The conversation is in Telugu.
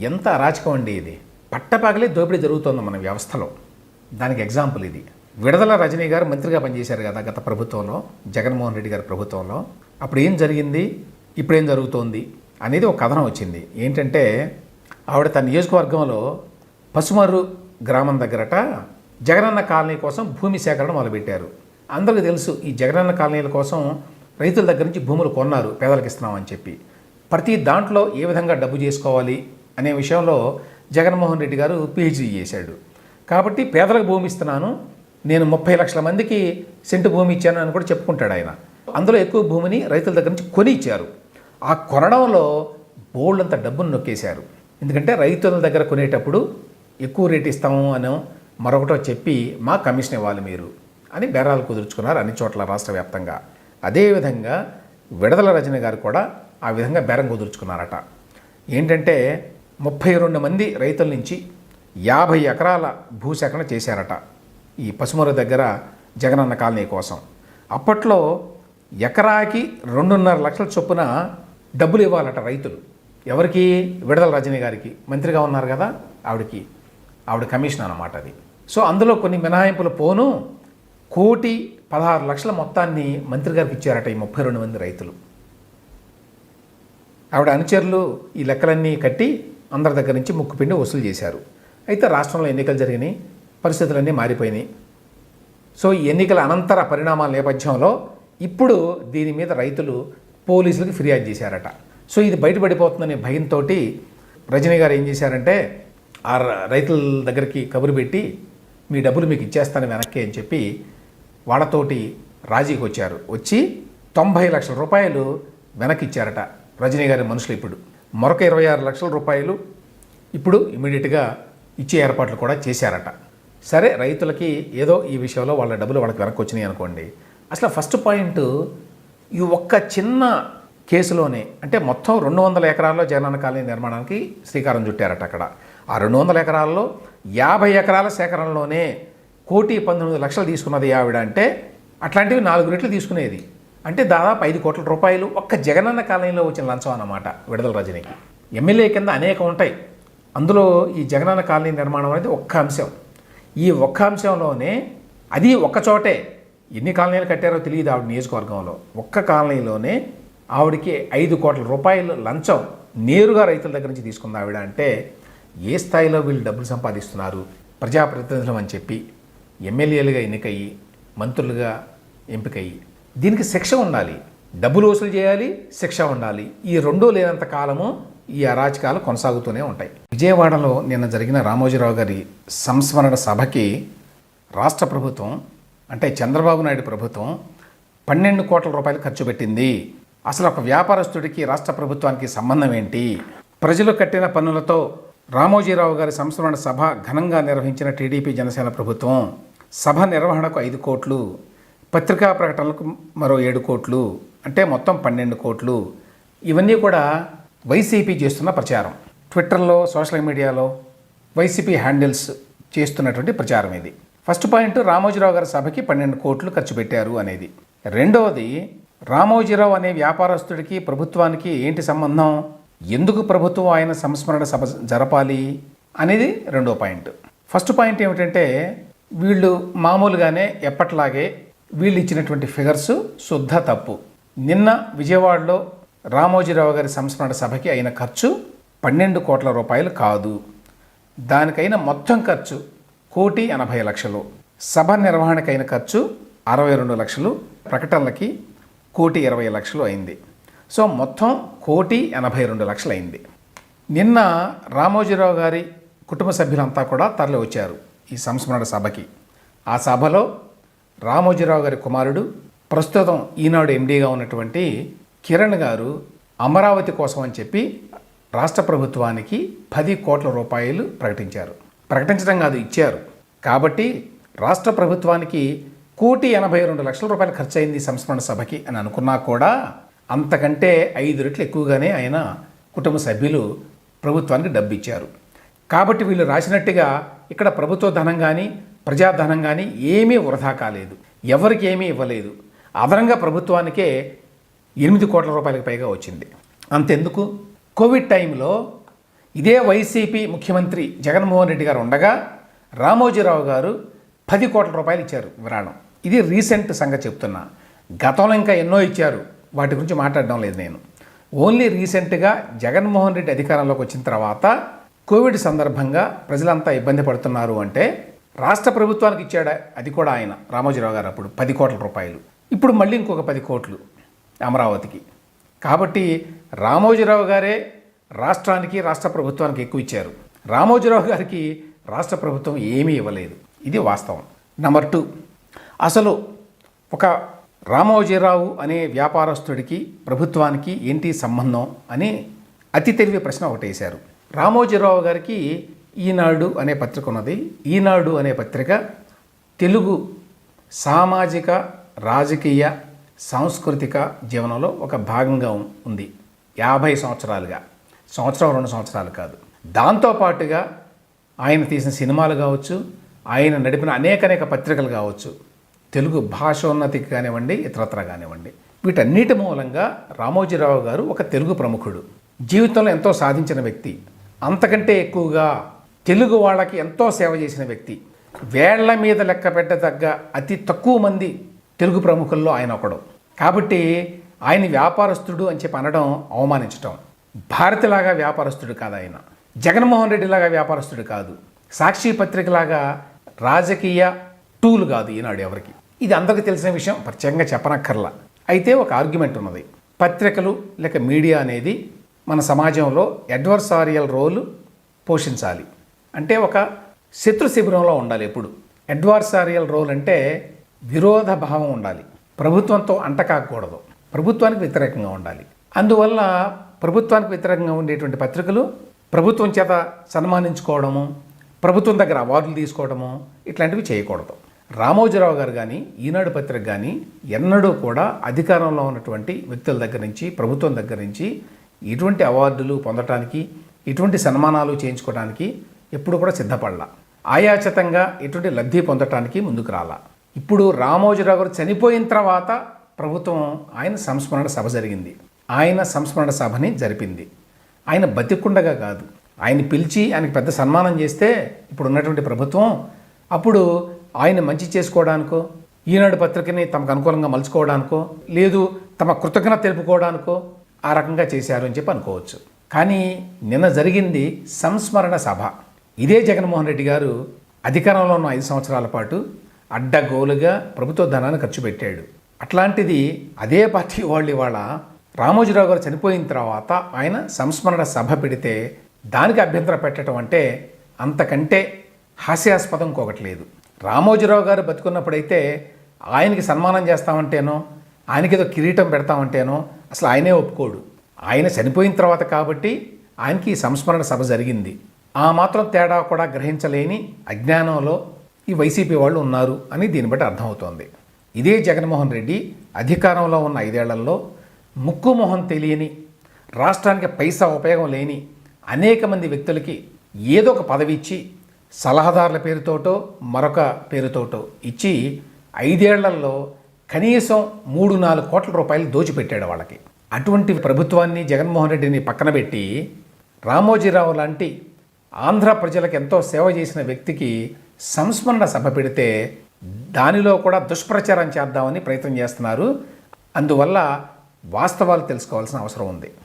ఎంత అరాచకం అండి ఇది? పట్టపగలే దోపిడీ జరుగుతోంది మన వ్యవస్థలో. దానికి ఎగ్జాంపుల్ ఇది. విడదల రజనీ గారు మంత్రిగా పనిచేశారు కదా గత ప్రభుత్వంలో జగన్మోహన్ రెడ్డి గారి ప్రభుత్వంలో. అప్పుడు ఏం జరిగింది? ఇప్పుడేం జరుగుతోంది? అనేది ఒక కథనం వచ్చింది. ఏంటంటే ఆవిడ తన నియోజకవర్గంలో పసుమర్రు గ్రామం దగ్గరట జగనన్న కాలనీ కోసం భూమి సేకరణ మొదలుపెట్టారు. అందరికీ తెలుసు ఈ జగనన్న కాలనీల కోసం రైతుల దగ్గర నుంచి భూములు కొన్నారు పేదలకు ఇస్తున్నామని చెప్పి. ప్రతి దాంట్లో ఏ విధంగా డబ్బు చేసుకోవాలి? అనే విషయంలో జగన్మోహన్ రెడ్డి గారు పిహెచ్డీ చేశాడు. కాబట్టి పేదలకు భూమి ఇస్తున్నాను నేను ముప్పై లక్షల మందికి సెంటు భూమి ఇచ్చాను అని కూడా చెప్పుకుంటాడు ఆయన. అందులో ఎక్కువ భూమిని రైతుల దగ్గర నుంచి కొని ఇచ్చారు. ఆ కొనడంలో బోల్డంత డబ్బును నొక్కేశారు. ఎందుకంటే రైతుల దగ్గర కొనేటప్పుడు ఎక్కువ రేట్ ఇస్తాము అని మరొకటో చెప్పి మా కమిషన్ ఇవ్వాలి మీరు అని బేరాలు కుదుర్చుకున్నారు అన్ని చోట్ల రాష్ట్ర వ్యాప్తంగా. అదేవిధంగా విడదల రజని గారు కూడా ఆ విధంగా బేరం కుదుర్చుకున్నారట. ఏంటంటే ముప్పై రెండు మంది రైతుల నుంచి యాభై ఎకరాల భూసేకరణ చేశారట ఈ పసుమూర దగ్గర జగనన్న కాలనీ కోసం. అప్పట్లో ఎకరాకి రెండున్నర లక్షల చొప్పున డబ్బులు ఇవ్వాలట రైతులు. ఎవరికి? విడదల రజని గారికి. మంత్రిగా ఉన్నారు కదా ఆవిడకి. ఆవిడ కమిషన్ అన్నమాట అది. సో అందులో కొన్ని మినహాయింపులు పోను కోటి పదహారు లక్షల మొత్తాన్ని మంత్రి గారికి ఇచ్చారట ఈ ముప్పై రెండు మంది రైతులు. ఆవిడ అనుచరులు ఈ లెక్కలన్నీ కట్టి అందరి దగ్గర నుంచి ముక్కుపిండి వసూలు చేశారు. అయితే రాష్ట్రంలో ఎన్నికలు జరిగినాయి పరిస్థితులన్నీ మారిపోయినాయి. సో ఈ ఎన్నికల అనంతర పరిణామాల నేపథ్యంలో ఇప్పుడు దీని మీద రైతులు పోలీసులకు ఫిర్యాదు చేశారట. సో ఇది బయటపడిపోతుందనే భయంతో రజనీ గారు ఏం చేశారంటే ఆ రైతుల దగ్గరికి కబురు పెట్టి మీ డబ్బులు మీకు ఇచ్చేస్తాను వెనక్కి అని చెప్పి వాళ్ళతోటి రాజీకి వచ్చారు. వచ్చి తొంభై లక్షల రూపాయలు వెనక్కి ఇచ్చారట రజనీ గారి మనుషులు ఇప్పుడు. మరొక ఇరవై ఆరు లక్షల రూపాయలు ఇప్పుడు ఇమీడియట్గా ఇచ్చే ఏర్పాట్లు కూడా చేశారట. సరే రైతులకి ఏదో ఈ విషయంలో వాళ్ళ డబ్బులు వాళ్ళకి వెనక్కి వచ్చినాయి అనుకోండి. అసలు ఫస్ట్ పాయింట్ ఈ ఒక్క చిన్న కేసులోనే అంటే మొత్తం రెండు వందల ఎకరాల్లో జగనన్న కాలనీ నిర్మాణానికి శ్రీకారం చుట్టారట అక్కడ. ఆ రెండు వందల ఎకరాల్లో యాభై ఎకరాల సేకరణలోనే కోటి పంతొమ్మిది లక్షలు తీసుకున్నది ఆవిడ అంటే అట్లాంటివి నాలుగు రెట్లు తీసుకునేది. అంటే దాదాపు ఐదు కోట్ల రూపాయలు ఒక్క జగనన్న కాలనీలో వచ్చిన లంచం అన్నమాట విడుదల రజనీకి. ఎమ్మెల్యే కింద అనేకం ఉంటాయి. అందులో ఈ జగనన్న కాలనీ నిర్మాణం అనేది ఒక్క అంశం. ఈ ఒక్క అంశంలోనే అది ఒక్క చోటే ఎన్ని కాలనీలు కట్టారో తెలియదు ఆవిడ నియోజకవర్గంలో. ఒక్క కాలనీలోనే ఆవిడకి ఐదు కోట్ల రూపాయలు లంచం నేరుగా రైతుల దగ్గర నుంచి తీసుకుంది ఆవిడ అంటే ఏ స్థాయిలో వీళ్ళు డబ్బులు సంపాదిస్తున్నారు ప్రజాప్రతినిధులం అని చెప్పి ఎమ్మెల్యేలుగా ఎన్నికయ్యి మంత్రులుగా ఎంపికయ్యి దీనికి శిక్ష ఉండాలి. డబ్బులు వసూలు చేయాలి శిక్ష ఉండాలి. ఈ రెండూ లేనంత కాలము ఈ అరాచకాలు కొనసాగుతూనే ఉంటాయి. విజయవాడలో నిన్న జరిగిన రామోజీరావు గారి సంస్మరణ సభకి రాష్ట్ర ప్రభుత్వం అంటే చంద్రబాబు నాయుడు ప్రభుత్వం పన్నెండు కోట్ల రూపాయలు ఖర్చు పెట్టింది. అసలు ఒక వ్యాపారస్తుడికి రాష్ట్ర ప్రభుత్వానికి సంబంధం ఏంటి? ప్రజలు కట్టిన పన్నులతో రామోజీరావు గారి సంస్మరణ సభ ఘనంగా నిర్వహించిన టీడీపీ జనసేన ప్రభుత్వం సభ నిర్వహణకు ఐదు కోట్లు. పత్రికా ప్రకటనలకు మరో ఏడు కోట్లు అంటే మొత్తం పన్నెండు కోట్లు. ఇవన్నీ కూడా వైసీపీ చేస్తున్న ప్రచారం. ట్విట్టర్లో సోషల్ మీడియాలో వైసీపీ హ్యాండిల్స్ చేస్తున్నటువంటి ప్రచారం ఇది. ఫస్ట్ పాయింట్ రామోజీరావు గారి సభకి పన్నెండు కోట్లు ఖర్చు పెట్టారు అనేది. రెండవది రామోజీరావు అనే వ్యాపారస్తుడికి ప్రభుత్వానికి ఏంటి సంబంధం? ఎందుకు ప్రభుత్వం ఆయన సంస్మరణ సభ జరపాలి? అనేది రెండో పాయింట్. ఫస్ట్ పాయింట్ ఏమిటంటే వీళ్ళు మామూలుగానే ఎప్పట్లాగే వీళ్ళు ఇచ్చినటువంటి ఫిగర్స్ శుద్ధ తప్పు. నిన్న విజయవాడలో రామోజీరావు గారి సంస్మరణ సభకి అయిన ఖర్చు పన్నెండు కోట్ల రూపాయలు కాదు. దానికైన మొత్తం ఖర్చు కోటి ఎనభై లక్షలు. సభ నిర్వహణకైన ఖర్చు అరవై రెండు లక్షలు. ప్రకటనలకి కోటి ఇరవై లక్షలు అయింది. సో మొత్తం కోటి ఎనభై రెండు లక్షలు అయింది. నిన్న రామోజీరావు గారి కుటుంబ సభ్యులంతా కూడా తరలి వచ్చారు ఈ సంస్మరణ సభకి. ఆ సభలో రామోజీరావు గారి కుమారుడు ప్రస్తుతం ఈనాడు ఎండీగా ఉన్నటువంటి కిరణ్ గారు అమరావతి కోసం అని చెప్పి రాష్ట్ర ప్రభుత్వానికి పది కోట్ల రూపాయలు ప్రకటించారు. ప్రకటించడం కాదు ఇచ్చారు. కాబట్టి రాష్ట్ర ప్రభుత్వానికి కోటి ఎనభై రెండు లక్షల రూపాయలు ఖర్చు అయింది సంస్మరణ సభకి అని అనుకున్నా కూడా అంతకంటే ఐదు రెట్లు ఎక్కువగానే ఆయన కుటుంబ సభ్యులు ప్రభుత్వానికి డబ్బు ఇచ్చారు కాబట్టి వీళ్ళు రాసినట్టుగా ఇక్కడ ప్రభుత్వ ధనం కానీ ప్రజాధనం కానీ ఏమీ వృధా కాలేదు. ఎవరికి ఏమీ ఇవ్వలేదు. అదనంగా ప్రభుత్వానికే ఎనిమిది కోట్ల రూపాయలకు పైగా వచ్చింది. అంతెందుకు? కోవిడ్ టైంలో ఇదే వైసీపీ ముఖ్యమంత్రి జగన్మోహన్ రెడ్డి గారు ఉండగా రామోజీరావు గారు పది కోట్ల రూపాయలు ఇచ్చారు విరాళం. ఇది రీసెంట్ సంగతి చెప్తున్నా. గతంలో ఇంకా ఎన్నో ఇచ్చారు. వాటి గురించి మాట్లాడడం లేదు నేను. ఓన్లీ రీసెంట్గా జగన్మోహన్ రెడ్డి అధికారంలోకి వచ్చిన తర్వాత కోవిడ్ సందర్భంగా ప్రజలంతా ఇబ్బంది పడుతున్నారు అంటే రాష్ట్ర ప్రభుత్వానికి ఇచ్చాడు? అది కూడా ఆయన. రామోజీరావు గారు అప్పుడు పది కోట్ల రూపాయలు. ఇప్పుడు మళ్ళీ ఇంకొక పది కోట్లు అమరావతికి. కాబట్టి రామోజీరావు గారే రాష్ట్రానికి రాష్ట్ర ప్రభుత్వానికి ఎక్కువ ఇచ్చారు. రామోజీరావు గారికి రాష్ట్ర ప్రభుత్వం ఏమీ ఇవ్వలేదు. ఇది వాస్తవం. నెంబర్ టూ అసలు ఒక రామోజీరావు అనే వ్యాపారస్తుడికి ప్రభుత్వానికి ఏంటి సంబంధం అని అతి తెలివి ప్రశ్న ఒకటి వేశారు రామోజీరావు గారికి ఈనాడు అనే పత్రిక ఉన్నది. ఈనాడు అనే పత్రిక తెలుగు సామాజిక రాజకీయ సాంస్కృతిక జీవనంలో ఒక భాగంగా ఉంది. యాభై సంవత్సరాలుగా. సంవత్సరం రెండు సంవత్సరాలు కాదు. దాంతోపాటుగా ఆయన తీసిన సినిమాలు కావచ్చు ఆయన నడిపిన అనేక అనేక పత్రికలు కావచ్చు తెలుగు భాషోన్నతికి కానివ్వండి ఇతరత్ర కానివ్వండి వీటన్నిటి మూలంగా రామోజీరావు గారు ఒక తెలుగు ప్రముఖుడు. జీవితంలో ఎంతో సాధించిన వ్యక్తి. అంతకంటే ఎక్కువగా తెలుగు వాళ్ళకి ఎంతో సేవ చేసిన వ్యక్తి. వేళ్ళ మీద లెక్క పెట్టదగ్గ అతి తక్కువ మంది తెలుగు ప్రముఖుల్లో ఆయన ఒకడు. కాబట్టి ఆయన వ్యాపారస్తుడు అని చెప్పి అనడం అవమానించటం. భారతిలాగా వ్యాపారస్తుడు కాదు ఆయన. జగన్మోహన్ రెడ్డిలాగా వ్యాపారస్తుడు కాదు. సాక్షి పత్రికలాగా రాజకీయ టూల్ కాదు ఈనాడు ఎవరికి. ఇది అందరికీ తెలిసిన విషయం ప్రత్యేకంగా చెప్పనక్కర్లా. అయితే ఒక ఆర్గ్యుమెంట్ ఉన్నది. పత్రికలు లేక మీడియా అనేది మన సమాజంలో అడ్వర్సారియల్ రోల్ పోషించాలి. అంటే ఒక శత్రు శిబిరంలో ఉండాలి ఎప్పుడు. అడ్వర్సారియల్ రోల్ అంటే విరోధ భావం ఉండాలి. ప్రభుత్వంతో అంటకాకూడదు. ప్రభుత్వానికి వ్యతిరేకంగా ఉండాలి. అందువల్ల ప్రభుత్వానికి వ్యతిరేకంగా ఉండేటువంటి పత్రికలు ప్రభుత్వం చేత సన్మానించుకోవడము ప్రభుత్వం దగ్గర అవార్డులు తీసుకోవడము ఇట్లాంటివి చేయకూడదు. రామోజీరావు గారు కానీ ఈనాడు పత్రిక కానీ ఎన్నడూ కూడా అధికారంలో ఉన్నటువంటి వ్యక్తుల దగ్గర నుంచి ప్రభుత్వం దగ్గర నుంచి ఇటువంటి అవార్డులు పొందటానికి ఇటువంటి సన్మానాలు చేయించుకోవడానికి ఎప్పుడు కూడా సిద్ధపడలా. ఆయాచితంగా ఎటువంటి లబ్ధి పొందటానికి ముందుకు రాలా. ఇప్పుడు రామోజీరావు గారు చనిపోయిన తర్వాత ప్రభుత్వం ఆయన సంస్మరణ సభ జరిగింది. ఆయన సంస్మరణ సభని జరిపింది. ఆయన బతికుండగా కాదు. ఆయన పిలిచి ఆయనకు పెద్ద సన్మానం చేస్తే ఇప్పుడు ఉన్నటువంటి ప్రభుత్వం అప్పుడు ఆయన మంచి చేసుకోవడానికో ఈనాడు పత్రికని తమకు అనుకూలంగా మలుచుకోవడానికో లేదు తమ కృతజ్ఞత తెలుపుకోవడానికో ఆ రకంగా చేశారు అని చెప్పి అనుకోవచ్చు. కానీ నిన్న జరిగింది సంస్మరణ సభ. ఇదే జగన్మోహన్ రెడ్డి గారు అధికారంలో ఉన్న ఐదు సంవత్సరాల పాటు అడ్డగోలుగా ప్రభుత్వ ధనాన్ని ఖర్చు పెట్టాడు. అట్లాంటిది అదే పార్టీ వాళ్ళు ఇవాళ రామోజీరావు గారు చనిపోయిన తర్వాత ఆయన సంస్మరణ సభ పెడితే దానికి అభ్యంతరం పెట్టడం అంటే అంతకంటే హాస్యాస్పదం ఇంకొకటి లేదు. రామోజీరావు గారు బతుకున్నప్పుడైతే ఆయనకి సన్మానం చేస్తామంటేనో ఆయనకి ఏదో కిరీటం పెడతామంటేనో అసలు ఆయనే ఒప్పుకోడు. ఆయన చనిపోయిన తర్వాత కాబట్టి ఆయనకి ఈ సంస్మరణ సభ జరిగింది. ఆ మాత్రం తేడా కూడా గ్రహించలేని అజ్ఞానంలో ఈ వైసీపీ వాళ్ళు ఉన్నారు అని దీన్ని బట్టి అర్థమవుతోంది. ఇదే జగన్మోహన్ రెడ్డి అధికారంలో ఉన్న ఐదేళ్ళలో ముక్కు మొహం తెలియని రాష్ట్రానికి పైసా ఉపయోగం లేని అనేక మంది వ్యక్తులకి ఏదో ఒక పదవి ఇచ్చి సలహాదారుల పేరుతోటో మరొక పేరుతోటో ఇచ్చి ఐదేళ్ళలో కనీసం మూడు నాలుగు కోట్ల రూపాయలు దోచిపెట్టాడు వాళ్ళకి. అటువంటి ప్రభుత్వాన్ని జగన్మోహన్ రెడ్డిని పక్కన పెట్టి రామోజీరావు లాంటి ఆంధ్ర ప్రజలకు ఎంతో సేవ చేసిన వ్యక్తికి సంస్మరణ సభ పెడితే దానిలో కూడా దుష్ప్రచారం చేద్దామని ప్రయత్నం చేస్తున్నారు. అందువల్ల వాస్తవాలు తెలుసుకోవాల్సిన అవసరం ఉంది.